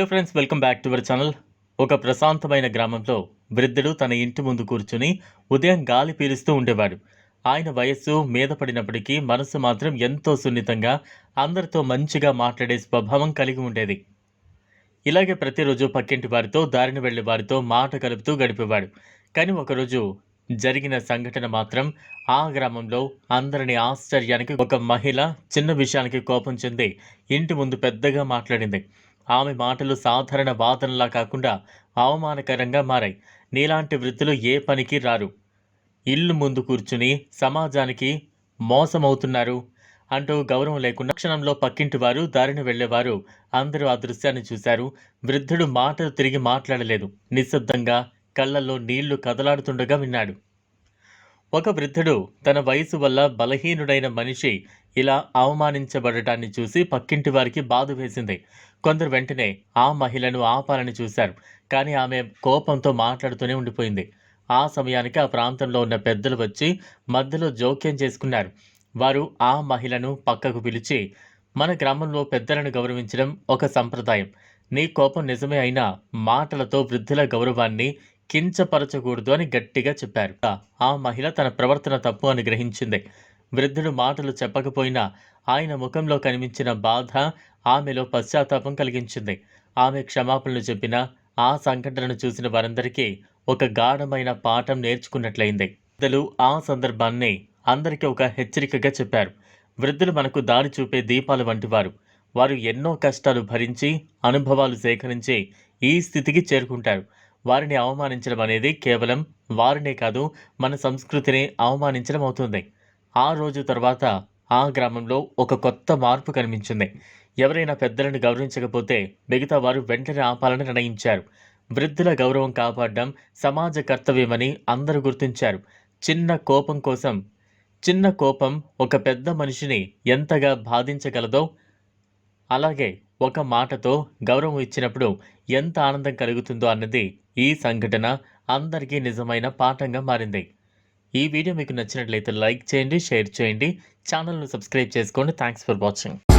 Hello friends welcome back to our channel ఒక ప్రశాంతమైన గ్రామంలో వృద్ధుడు తన ఇంటి ముందు కూర్చుని ఉదయం గాలి పీలుస్తూ ఉండేవాడు. ఆయన వయస్సు మీద పడినప్పటికీ మనసు మాత్రం ఎంతో సున్నితంగా అందరితో మంచిగా మాట్లాడే స్వభావం కలిగి ఉండేది. ఇలాగే ప్రతిరోజు పక్కింటి వారితో దారిని వెళ్ళే వారితో మాట కలుపుతూ గడిపేవాడు. కానీ ఒకరోజు జరిగిన సంఘటన మాత్రం ఆ గ్రామంలో అందరిని ఆశ్చర్యానికి ఒక మహిళ చిన్న విషయానికి కోపం చెంది ఇంటి ముందు పెద్దగా మాట్లాడింది. ఆమె మాటలు సాధారణ వాదనలా కాకుండా అవమానకరంగా మారాయి. నీలాంటి వృద్ధులు ఏ పనికి రారు. ఇల్లు ముందు కూర్చుని సమాజానికి మోసమవుతున్నారు అంటూ గౌరవం లేకుండా క్షణంలో పక్కింటి వారు దారిని వెళ్ళేవారు అందరూ ఆ దృశ్యాన్ని చూశారు. వృద్ధుడు మాటలు తిరిగి మాట్లాడలేదు. నిశ్శబ్దంగా కళ్ళల్లో నీళ్ళు కదలాడుతుండగా విన్నాడు. ఒక వృద్ధుడు తన వయసు వల్ల బలహీనుడైన మనిషి ఇలా అవమానించబడటాన్ని చూసి పక్కింటి వారికి బాధ వేసింది. కొందరు వెంటనే ఆ మహిళను ఆపాలని చూశారు కానీ ఆమె కోపంతో మాట్లాడుతూనే ఉండిపోయింది. ఆ సమయానికి ఆ ప్రాంతంలో ఉన్న పెద్దలు వచ్చి మధ్యలో జోక్యం చేసుకున్నారు. వారు ఆ మహిళను పక్కకు పిలిచి మన గ్రామంలో పెద్దలను గౌరవించడం ఒక సంప్రదాయం. నీ కోపం నిజమే అయినా మాటలతో వృద్ధుల గౌరవాన్ని కించపరచకూడదు అని గట్టిగా చెప్పారు. ఆ మహిళ తన ప్రవర్తన తప్పు అని గ్రహించింది. వృద్ధుడు మాటలు చెప్పకపోయినా ఆయన ముఖంలో కనిపించిన బాధ ఆమెలో పశ్చాత్తాపం కలిగించింది. ఆమె క్షమాపణలు చెప్పిన ఆ సంఘటనను చూసిన వారందరికీ ఒక గాఢమైన పాఠం నేర్చుకున్నట్లయింది. పెద్దలు ఆ సందర్భాన్ని అందరికీ ఒక హెచ్చరికగా చెప్పారు. వృద్ధులు మనకు దారి చూపే దీపాలు వంటివారు. వారు ఎన్నో కష్టాలు భరించి అనుభవాలు సేకరించి ఈ స్థితికి చేరుకుంటారు. వారిని అవమానించడం అనేది కేవలం వారినే కాదు మన సంస్కృతిని అవమానించడం అవుతుంది. ఆ రోజు తర్వాత ఆ గ్రామంలో ఒక కొత్త మార్పు కనిపించింది. ఎవరైనా పెద్దలను గౌరవించకపోతే మిగతా వారు వెంటనే ఆపాలని నిర్ణయించారు. వృద్ధుల గౌరవం కాపాడడం సమాజ కర్తవ్యమని అందరూ గుర్తించారు. చిన్న కోపం కోసం చిన్న కోపం ఒక పెద్ద మనిషిని ఎంతగా బాధించగలదో అలాగే ఒక మాటతో గౌరవం ఇచ్చినప్పుడు ఎంత ఆనందం కలుగుతుందో అన్నది ఈ సంఘటన అందరికీ నిజమైన పాఠంగా మారింది. ఈ వీడియో మీకు నచ్చినట్లయితే లైక్ చేయండి షేర్ చేయండి ఛానల్ను సబ్స్క్రైబ్ చేసుకోండి. Thanks for watching